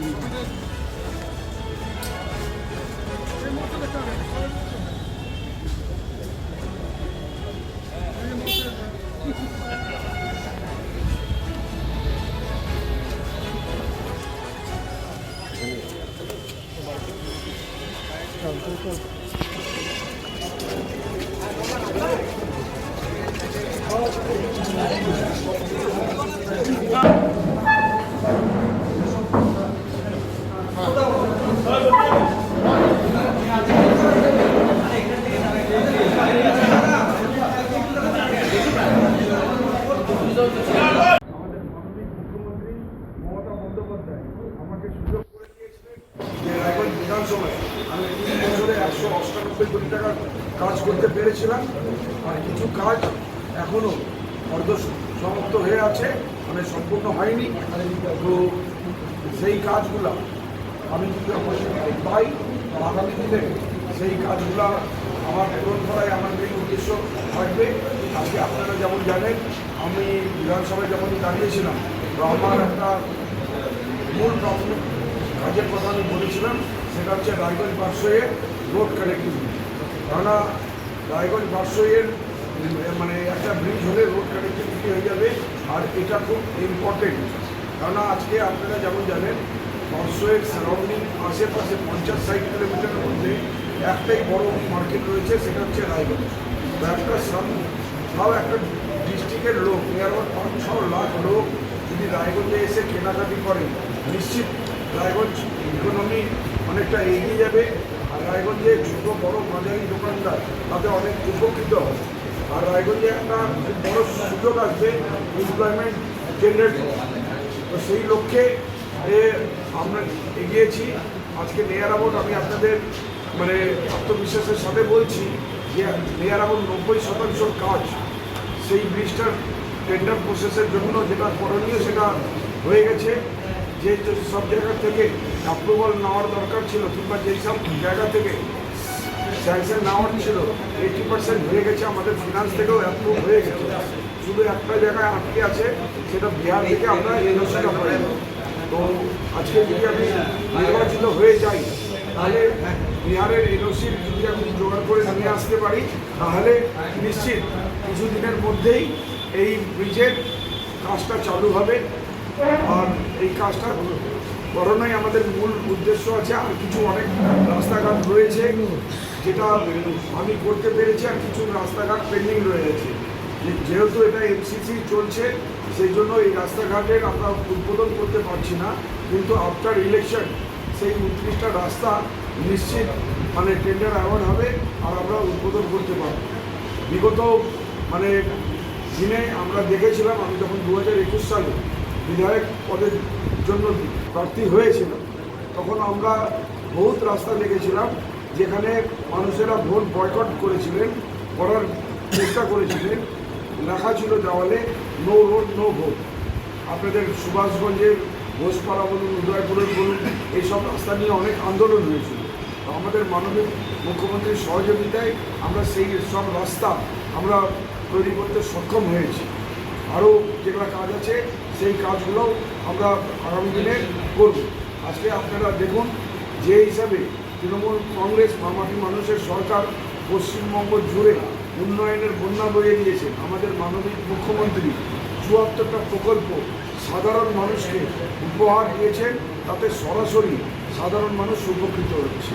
আমাদের আমাকে সুযোগ করে দিয়েছিলেন যে রায়গঞ্জ বিধানসভায় আমি তিন বছরে একশো অষ্টানব্বই কোটি টাকার কাজ করতে পেরেছিলাম। আর কিছু কাজ এখনও অর্ধ সমাপ্ত হয়ে আছে মানে সম্পূর্ণ হয়নি। তো সেই কাজগুলা আমি যদি অপরচুনিটি পাই আগামী দিনে সেই কাজগুলা আমার পূরণ করাই আমার মেন উদ্দেশ্য থাকবে। আজকে আপনারা যেমন জানেন, আমি বিধানসভায় যখন দাঁড়িয়েছিলাম, তো আমার একটা মূল প্রাথমিক কাজের কথা আমি বলেছিলাম, সেটা হচ্ছে রায়গঞ্জ বারসইয়ের রোড কানেক্টিভিটি কেননা রায়গঞ্জ বারসইয়ের মানে একটা ব্রিজ হলে রোড কানেক্টিভিটি হয়ে যাবে, আর এটা খুব ইম্পর্টেন্ট কেননা আজকে আপনারা যেমন জানেন বারসইয়ের সারাউন্ডিং আশেপাশে পঞ্চাশ ষাট কিলোমিটারের মধ্যে একটাই বড় মার্কেট রয়েছে, সেটা হচ্ছে রায়গঞ্জ। একটা সাম একটা ডিস্ট্রিক্টের লোক অ্যাবাউট পাঁচ ছ লাখ লোক যদি রায়গঞ্জে এসে কেনাকাটি করেন, নিশ্চিত রায়গঞ্জ ইকোনমি অনেকটা এগিয়ে যাবে। আর রায়গঞ্জে ছোট, বড় মাঝারি দোকানদার, তাতে অনেক উপকৃত হবে। আর রায়গঞ্জে একটা বড় সুযোগ আসবে এমপ্লয়মেন্ট জেনারেট তো সেই লক্ষ্যে আমরা এগিয়েছি। আজকে নেয়ার অ্যাবাউট আমি আপনাদের মানে আত্মবিশ্বাসের সাথে বলছি যে নেয়ার অ্যাবাউট নব্বই শতাংশ কাজ সেই ব্রিজটার টেন্ডার প্রসেসের জন্য যেটা করণীয় সেটা হয়ে গেছে। যে সব জায়গা থেকে অ্যাপ্রুভাল নেওয়ার দরকার ছিল, কিংবা যেই সব জায়গা থেকে স্যাংশন নেওয়ার ছিল এইটি পার্সেন্ট হয়ে গেছে, আমাদের ফিনান্স থেকেও অ্যাপ্রুভ হয়ে গেছে। শুধু একটা জায়গায় আটকে আছে, সেটা বিহার থেকে আমরা এনওসিটা পাই। তো আজকে যদি আমি নির্বাচিত হয়ে যাই, তাহলে বিহারের এনওসি যদি আমি জোগাড় করে নিয়ে আসতে পারি, তাহলে নিশ্চিত কিছুদিনের মধ্যেই এই ব্রিজের কাজটা চালু হবে আর এই কাজটা করোনাই আমাদের মূল উদ্দেশ্য আছে। আর কিছু অনেক রাস্তাঘাট রয়েছে যেটা আমি করতে পেরেছি আর কিছু রাস্তাঘাট পেন্ডিং রয়েছে যে- যেহেতু এটা এমসিসি চলছে, সেই জন্য এই রাস্তাঘাটের আমরা উদ্বোধন করতে পারছি না। কিন্তু আফটার ইলেকশন সেই উনত্রিশটা রাস্তা নিশ্চিত মানে টেন্ডার অ্যাওয়ার্ড হবে আর আমরা উদ্বোধন করতে পারব। বিগত মানে দিনে আমরা দেখেছিলাম, আমি যখন দু হাজার একুশ সালে বিধায়ক পদের জন্য প্রার্থী হয়েছিল তখন আমরা বহুত রাস্তা দেখেছিলাম যেখানে মানুষেরা ভোট বয়কট করেছিলেন, করার চেষ্টা করেছিলেন। লেখা ছিল দেওয়ালে, নো রোড নো ভোট। আপনাদের সুভাষগঞ্জের ঘোষপাড়া বলুন, উদয়পুরের বলুন, এইসব রাস্তা নিয়ে অনেক আন্দোলন হয়েছিল। আমাদের মাননীয় মুখ্যমন্ত্রীর সহযোগিতায় আমরা সেই সব রাস্তা আমরা তৈরি করতে সক্ষম হয়েছি। আরও যেগুলো কাজ আছে, সেই কাজগুলো আমরা আগামী দিনে করব। আজকে আপনারা দেখুন, যে হিসাবে তৃণমূল কংগ্রেস মামাটি মানুষের সরকার পশ্চিমবঙ্গ জুড়ে উন্নয়নের বন্যা বয়ে দিয়েছে। আমাদের মাননীয় মুখ্যমন্ত্রী চুয়াত্তরটা প্রকল্প সাধারণ মানুষকে উপহার দিয়েছেন, তাতে সরাসরি সাধারণ মানুষ উপকৃত হচ্ছে.